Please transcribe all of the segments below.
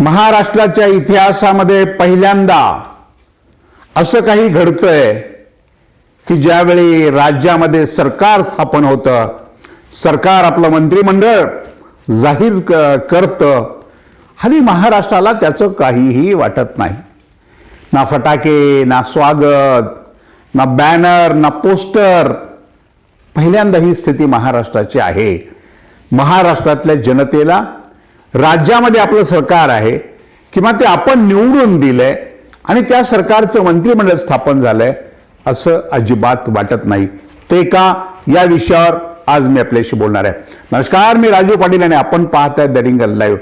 महाराष्ट्राच्या इतिहासामध्ये पहिल्यांदा असं काही घडतंय की ज्यावेळी राज्यामध्ये सरकार स्थापन होतं सरकार आपलं मंत्रिमंडळ जाहीर क- करतं हल्ली महाराष्ट्राला त्याचं काहीही वाटत नाही. ना फटाके ना स्वागत ना बॅनर ना पोस्टर. पहिल्यांदा ही स्थिती महाराष्ट्राची आहे. महाराष्ट्रातल्या जनतेला राज्यामध्ये आपलं सरकार आहे किंवा ते आपण निवडून दिलंय आणि त्या सरकारचं मंत्रिमंडळ स्थापन झालंय असं अजिबात वाटत नाही. ते का? या विषयावर आज मी आपल्याशी बोलणार आहे. नमस्कार मी राजीव पाटील आणि आपण आहे दरिंगल लाईव्ह.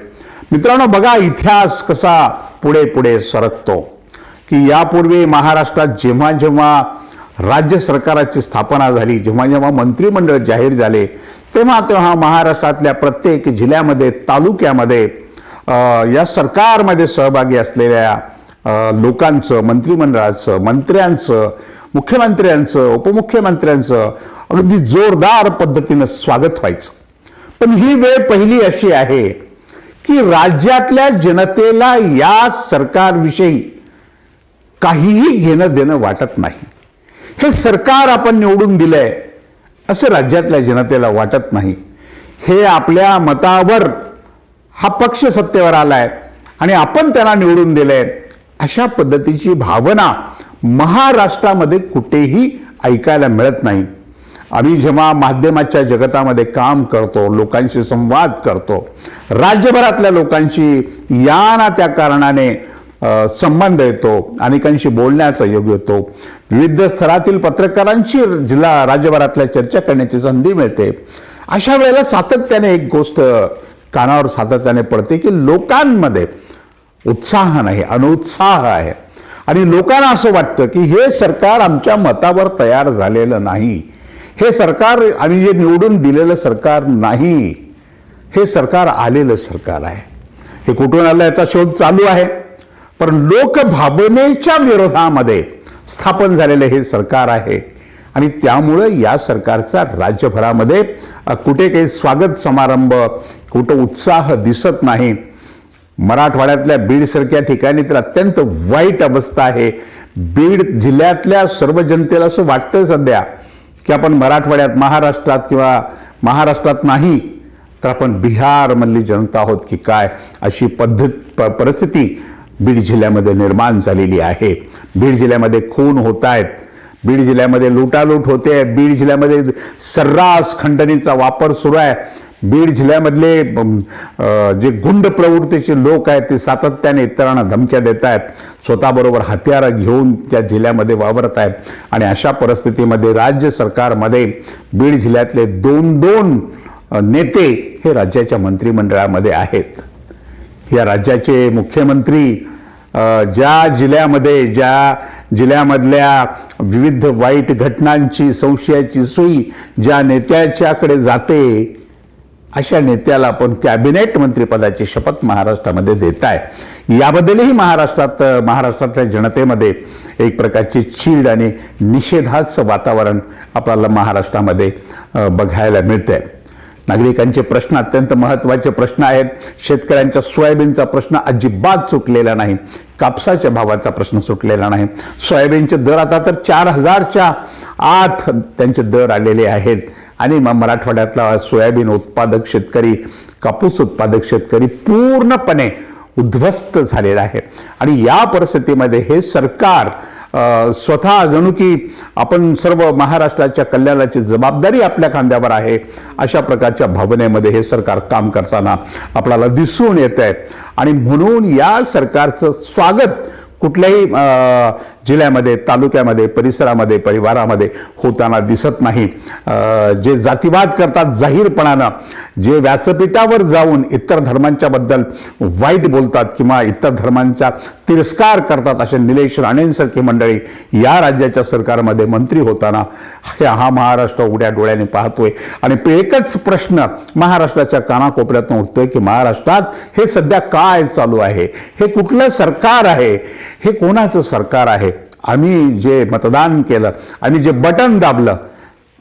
मित्रांनो बघा इतिहास कसा पुढे पुढे सरकतो. की यापूर्वी महाराष्ट्रात जेव्हा जेव्हा राज्य सरकाराची स्थापना झाली. जेव्हा जेव्हा मंत्रिमंडळ जाहीर झाले तेव्हा तेव्हा महाराष्ट्रातल्या प्रत्येक जिल्ह्यामध्ये तालुक्यामध्ये या सरकारमध्ये सहभागी असलेल्या लोकांचं मंत्रिमंडळाचं मंत्र्यांचं मुख्यमंत्र्यांचं उपमुख्यमंत्र्यांचं अगदी जोरदार पद्धतीनं स्वागत व्हायचं. पण ही वेळ पहिली अशी आहे की राज्यातल्या जनतेला या सरकारविषयी काहीही घेणं देणं वाटत नाही. हे सरकार आपण निवडून दिलंय असं राज्यातल्या जनतेला वाटत नाही. हे आपल्या मतावर हा पक्ष सत्तेवर आलाय आणि आपण त्यांना निवडून दिलंय अशा पद्धतीची भावना महाराष्ट्रामध्ये कुठेही ऐकायला मिळत नाही. आम्ही जेव्हा माध्यमाच्या जगतामध्ये काम करतो लोकांशी संवाद करतो राज्यभरातल्या लोकांशी या ना त्या कारणाने संबंध येतो अनेकांशी बोलण्याचा योग येतो. विविध स्तरातील पत्रकारांशी जिल्हा राज्यभरातल्या चर्चा करण्याची संधी मिळते. अशा वेळेला सातत्याने एक गोष्ट कानावर सातत्याने पडते की लोकांमध्ये उत्साह नाही अनुत्साह आहे. आणि लोकांना असं वाटतं की हे सरकार आमच्या मतावर तयार झालेलं नाही. हे सरकार आम्ही जे निवडून दिलेलं सरकार नाही हे सरकार आलेलं सरकार आहे. हे कुठून आलं याचा शोध चालू आहे. पण लोकभावनेच्या विरोधामध्ये स्थापन झालेलं हे सरकार आहे. आणि त्यामुळं या सरकारचा राज्यभरामध्ये कुठे काही स्वागत समारंभ कुठं उत्साह दिसत नाही. मराठवाड्यातल्या बीडसारख्या ठिकाणी तर अत्यंत वाईट अवस्था आहे. बीड जिल्ह्यातल्या सर्व जनतेला असं वाटतं सध्या की आपण मराठवाड्यात महाराष्ट्रात किंवा महाराष्ट्रात नाही तर आपण बिहारमधली जनता आहोत की काय? अशी पद्धत परिस्थिती बीड जिल्ह्यामध्ये निर्माण झालेली आहे. बीड जिल्ह्यामध्ये खून होत आहेत बीड जिल्ह्यामध्ये लुटालूट होते बीड जिल्ह्यामध्ये सर्रास खंडणीचा वापर सुरू आहे. बीड जिल्ह्यामधले जे गुंड प्रवृत्तीचे लोक आहेत ते सातत्याने इतरांना धमक्या देत आहेत स्वतःबरोबर हत्यारं घेऊन त्या जिल्ह्यामध्ये वावरत आहेत आणि अशा परिस्थितीमध्ये राज्य सरकारमध्ये बीड जिल्ह्यातले दोन दोन नेते हे राज्याच्या मंत्रिमंडळामध्ये आहेत. या राज्याचे मुख्यमंत्री ज्या जिल्ह्यामध्ये ज्या जिल्ह्यामधल्या विविध वाईट घटनांची संशयाची सुई ज्या नेत्याच्याकडे जाते अशा नेत्याला आपण कॅबिनेट मंत्रिपदाची शपथ महाराष्ट्रामध्ये देत आहे याबद्दलही महाराष्ट्रात महाराष्ट्रातल्या जनतेमध्ये एक प्रकारची चीड आणि निषेधाचं वातावरण आपल्याला महाराष्ट्रामध्ये बघायला बघायला मिळतंय. नागरिकांचे प्रश्न अत्यंत महत्त्वाचे प्रश्न आहेत. शेतकऱ्यांच्या सोयाबीनचा प्रश्न अजिबात सुटलेला नाही. कापसाच्या भावाचा प्रश्न सुटलेला नाही. सोयाबीनचे दर आता तर चार हजारच्या आत त्यांचे दर आलेले आहेत. आणि मग मराठवाड्यातला सोयाबीन उत्पादक शेतकरी कापूस उत्पादक शेतकरी पूर्णपणे उद्ध्वस्त झालेला आहे. आणि या परिस्थितीमध्ये हे सरकार स्वतः जणू की आपण सर्व महाराष्ट्राच्या कल्याणाची जबाबदारी आपल्या खांद्यावर आहे अशा प्रकारच्या भावनेमध्ये हे सरकार काम करताना आपल्याला दिसून येत आहे आणि म्हणून या सरकारचं स्वागत कुठल्याही जिल्ह्यामध्ये तालुक्यामध्ये परिसरामध्ये परिवारामध्ये होताना दिसत नाही. जे जातीवाद करतात जाहीरपणानं जे व्यासपीठावर जाऊन इतर धर्मांच्याबद्दल वाईट बोलतात किंवा इतर धर्मांचा तिरस्कार करतात असे निलेश राणेंसारखी मंडळी या राज्याच्या सरकारमध्ये मंत्री होताना हे- हा महाराष्ट्र उघड्या डोळ्याने पाहतोय. आणि एकच प्रश्न महाराष्ट्राच्या कानाकोपऱ्यातून उठतोय की महाराष्ट्रात हे सध्या काय चालू आहे? हे कुठलं सरकार आहे? हे कोणाचं सरकार आहे? आम्ही जे मतदान केलं आम्ही जे बटन दाबलं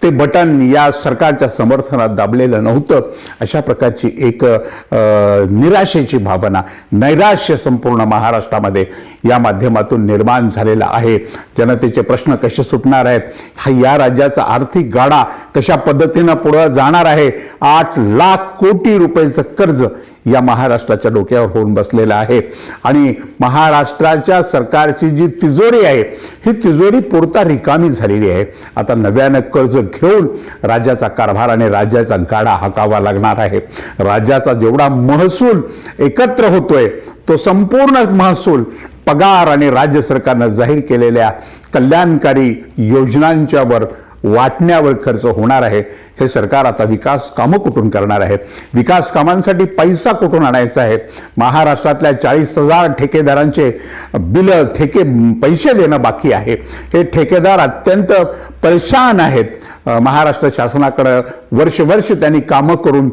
ते बटन या सरकारच्या समर्थनात दाबलेलं नव्हतं. अशा प्रकारची एक निराशेची भावना नैराश्य संपूर्ण महाराष्ट्रामध्ये या माध्यमातून निर्माण झालेला आहे. जनतेचे प्रश्न कसे सुटणार आहेत? हा या राज्याचा आर्थिक गाडा कशा पद्धतीनं पुढं जाणार आहे? आठ लाख कोटी रुपयाचं कर्ज या महाराष्ट्राच्या डोक्यावर होऊन बसलेला आहे. आणि महाराष्ट्राच्या सरकारची जी तिजोरी आहे ही तिजोरी पुरता रिकामी झालेली आहे. आता नव्यानं कर्ज घेऊन राज्याचा कारभार आणि राज्याचा गाडा हाकावा लागणार आहे. राज्याचा जेवढा महसूल एकत्र होतोय तो संपूर्ण महसूल पगार आणि राज्य सरकारनं जाहीर केलेल्या कल्याणकारी योजनांच्यावर वाटण्यावर खर्च होणार आहे. हे सरकार आता विकास कामं कुठून करणार आहे विकास कामांसाठी पैसा कुठून आणायचा आहे? महाराष्ट्रातल्या चाळीस हजार ठेकेदारांचे बिलं ठेके पैसे देणं बाकी आहे. हे ठेकेदार अत्यंत परेशान आहेत. महाराष्ट्र शासनाकडं वर्ष वर्ष त्यांनी कामं करून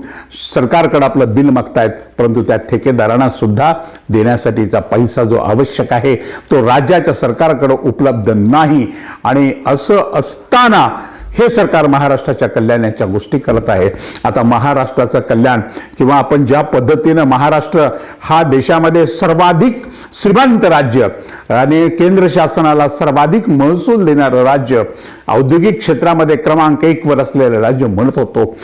सरकारकडं आपलं बिल मागतायत परंतु त्या ठेकेदारांना सुद्धा देण्यासाठीचा पैसा जो आवश्यक आहे तो राज्याच्या सरकारकडं उपलब्ध नाही. आणि असं असताना हे सरकार महाराष्ट्राच्या कल्याणाच्या गोष्टी करत आहे. आता महाराष्ट्राचं कल्याण किंवा आपण ज्या पद्धतीनं महाराष्ट्र हा देशामध्ये सर्वाधिक श्रीमंत राज्य आणि केंद्र शासनाला सर्वाधिक महसूल देणारं राज्य औद्योगिक क्षेत्रामध्ये क्रमांक एकवर असलेलं राज्य म्हणत होतो.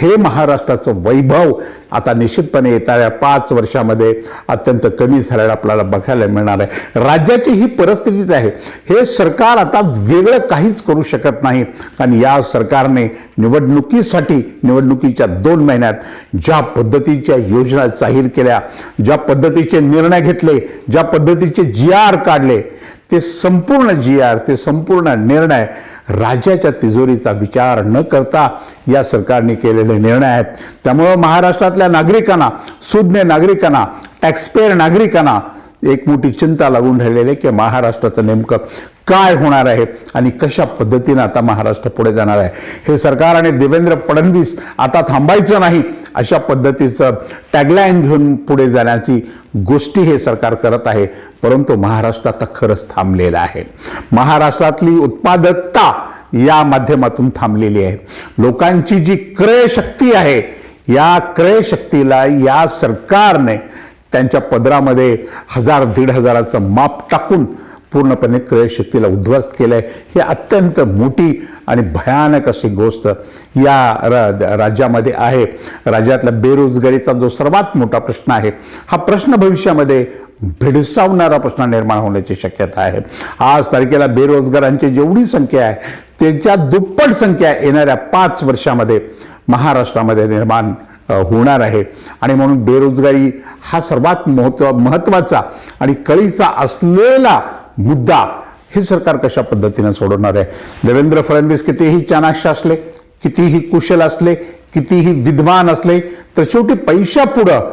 हे महाराष्ट्राचं वैभव आता निश्चितपणे येणाऱ्या पाच वर्षामध्ये अत्यंत कमी झालेलं आपल्याला बघायला मिळणार आहे. राज्याची ही परिस्थितीच आहे. हे सरकार आता वेगळं काहीच करू शकत नाही. कारण या सरकारने निवडणुकीसाठी निवडणुकीच्या दोन महिन्यात ज्या पद्धतीच्या योजना जाहीर केल्या ज्या पद्धतीचे निर्णय घेतले ज्या पद्धतीचे जी आर काढले ते संपूर्ण जी आर ते संपूर्ण निर्णय राज्याच्या तिजोरीचा विचार न करता या सरकारने केलेले निर्णय आहेत. त्यामुळं महाराष्ट्रातल्या नागरिकांना सुज्ञ नागरिकांना टॅक्सपेअर नागरिकांना एक मोठी चिंता लागून राहिलेली आहे की महाराष्ट्राचं नेमकं काय होणार आहे आणि कशा पद्धतीनं आता महाराष्ट्र पुढे जाणार आहे? हे सरकार आणि देवेंद्र फडणवीस आता थांबायचं नाही अशा पद्धतीचं टॅगलाईन घेऊन पुढे जाण्याची गोष्टी हे सरकार करत आहे. परंतु महाराष्ट्र आता खरंच थांबलेलं आहे. महाराष्ट्रातली उत्पादकता या माध्यमातून थांबलेली आहे. लोकांची जी क्रयशक्ती आहे या क्रयशक्तीला या सरकारने त्यांच्या पदरामध्ये हजार दीड हजाराचं माप टाकून पूर्णपणे क्रयशक्तीला उद्ध्वस्त उद्ध्वस्त केलंय. ही अत्यंत मोठी आणि भयानक अशी गोष्ट या र- राज्यामध्ये आहे. राज्यातल्या बेरोजगारीचा जो सर्वात मोठा प्रश्न आहे हा प्रश्न भविष्यामध्ये भेडसावणारा प्रश्न निर्माण होण्याची शक्यता आहे. आज तारखेला बेरोजगारांची जेवढी संख्या आहे त्याच्या दुप्पट संख्या येणाऱ्या पाच वर्षामध्ये महाराष्ट्रामध्ये निर्माण होणार आहे. आणि म्हणून बेरोजगारी हा सर्वात महत्त्व महत्त्वाचा आणि कळीचा असलेला मुद्दा हे सरकार कशा पद्धतीने सोडवणार आहे? देवेंद्र फडणवीस कितीही चाणाक्ष असले कितीही कुशल असले कितीही विद्वान असले तर शेवटी पैशापुढं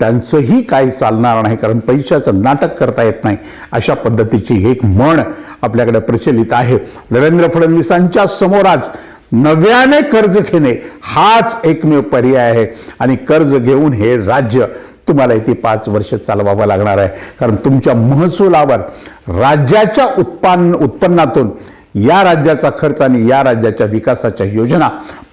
त्यांचंही काही चालणार नाही कारण पैशाचं नाटक करता येत नाही. अशा पद्धतीची एक म्हण आपल्याकडे प्रचलित आहे. देवेंद्र फडणवीसांच्या समोर आज नव्याने कर्ज घेणे हाच एकमेव पर्याय आहे. आणि कर्ज घेऊन हे राज्य तुम्हाला इथे पाच वर्ष चालवावं लागणार आहे. कारण तुमच्या महसुलावर राज्याच्या उत्पन्न उत्पन्नातून या राज्याचा खर्च आणि या राज्याच्या विकासाच्या योजना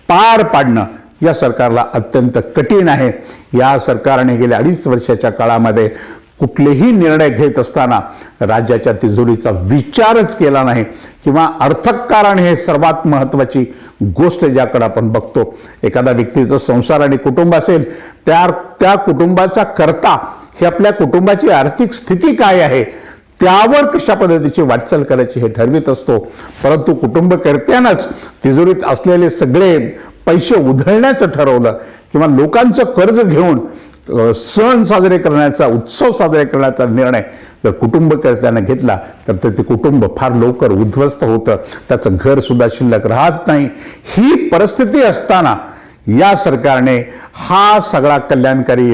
पार पाडणं या सरकारला अत्यंत कठीण आहे. या सरकारने गेल्या अडीच वर्षाच्या काळामध्ये कुठलेही निर्णय घेत असताना राज्याच्या तिजोरीचा विचारच केला नाही किंवा अर्थकारण हे सर्वात महत्त्वाची गोष्ट ज्याकडे आपण बघतो. एखादा व्यक्तीचा संसार आणि कुटुंब असेल त्या त्या कुटुंबाचा करता ही आपल्या कुटुंबाची आर्थिक स्थिती काय आहे त्यावर कशा पद्धतीची वाटचाल करायची हे ठरवित असतो. परंतु कुटुंबकर्त्यानंच तिजोरीत असलेले सगळे पैसे उधळण्याचं ठरवलं किंवा लोकांचं कर्ज घेऊन सण साजरे करण्याचा उत्सव साजरे करण्याचा निर्णय जर कुटुंब त्यानं घेतला तर ते ते कुटुंब फार लवकर उद्ध्वस्त होतं. त्याचं घरसुद्धा शिल्लक राहत नाही. ही परिस्थिती असताना या सरकारने हा सगळा कल्याणकारी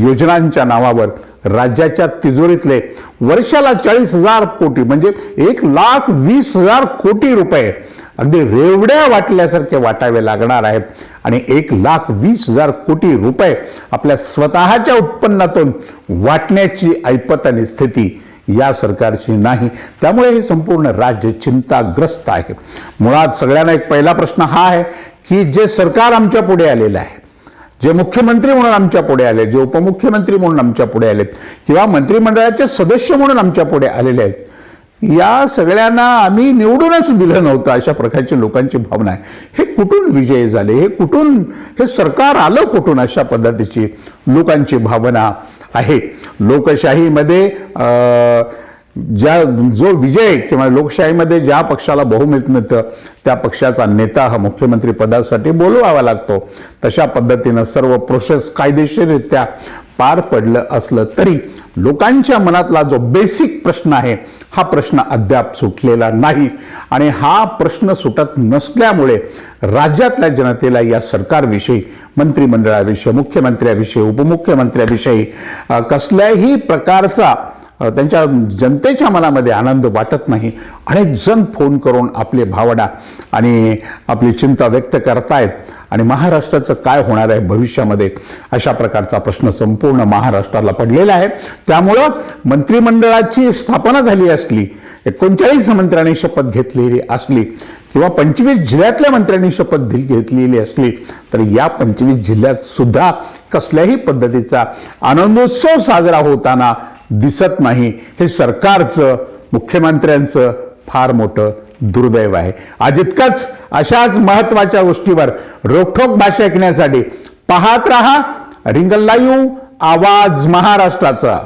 योजनांच्या नावावर राज्याच्या तिजोरीतले वर्षाला चाळीस हजार कोटी म्हणजे एक लाख वीस हजार कोटी रुपये अगदी रेवड्या वाटल्यासारखे वाटावे लागणार आहेत. आणि एक लाख वीस हजार कोटी रुपये आपल्या स्वतःच्या उत्पन्नातून वाटण्याची ऐपत आणि स्थिती या सरकारची नाही. त्यामुळे हे संपूर्ण राज्य चिंताग्रस्त आहे. मुळात सगळ्यांना एक पहिला प्रश्न हा आहे की जे सरकार आमच्या पुढे आलेलं आहे जे मुख्यमंत्री म्हणून आमच्या पुढे आले जे उपमुख्यमंत्री म्हणून आमच्या पुढे आलेत किंवा मंत्रिमंडळाचे सदस्य म्हणून आमच्या पुढे आलेले आहेत या सगळ्यांना आम्ही निवडूनच दिलं नव्हतं. अशा प्रकारची लोकांची भावना आहे. हे कुठून विजय झाले? हे कुठून हे सरकार आलं कुठून अशा पद्धतीची लोकांची भावना आहे? लोकशाहीमध्ये ज्या जो विजय किंवा लोकशाहीमध्ये ज्या पक्षाला बहुमत मिळतं त्या पक्षाचा नेता हा मुख्यमंत्री पदासाठी बोलवावा लागतो. तशा पद्धतीनं सर्व प्रोसेस कायदेशीररित्या पार पडलं असलं तरी लोकांच्या मनातला जो बेसिक प्रश्न आहे हा प्रश्न अद्याप सुटलेला नाही. आणि हा प्रश्न सुटत नसल्यामुळे राज्यातल्या जनतेला या सरकारविषयी मंत्रिमंडळाविषयी मुख्यमंत्र्याविषयी उपमुख्यमंत्र्याविषयी कसल्याही प्रकारचा त्यांच्या जनतेच्या मनामध्ये आनंद वाटत नाही. अनेक जण फोन करून आपले भावना आणि आपली चिंता व्यक्त करतायत. आणि महाराष्ट्राचं काय होणार आहे भविष्यामध्ये? अशा प्रकारचा प्रश्न संपूर्ण महाराष्ट्राला पडलेला आहे. त्यामुळं मंत्रिमंडळाची स्थापना झाली असली एकोणचाळीस मंत्र्यांनी शपथ घेतलेली असली किंवा पंचवीस जिल्ह्यातल्या मंत्र्यांनी शपथ घेतलेली असली तर या पंचवीस जिल्ह्यात सुद्धा कसल्याही पद्धतीचा आनंदोत्सव साजरा होताना दिसत नाही. हे सरकारचं मुख्यमंत्र्यांचं फार मोठं दुर्दैव आहे. आज इतकंच अशाच महत्त्वाच्या गोष्टीवर रोखोक भाषा ऐकण्यासाठी पाहत रहा रिंगल लाईव्ह आवाज महाराष्ट्राचा.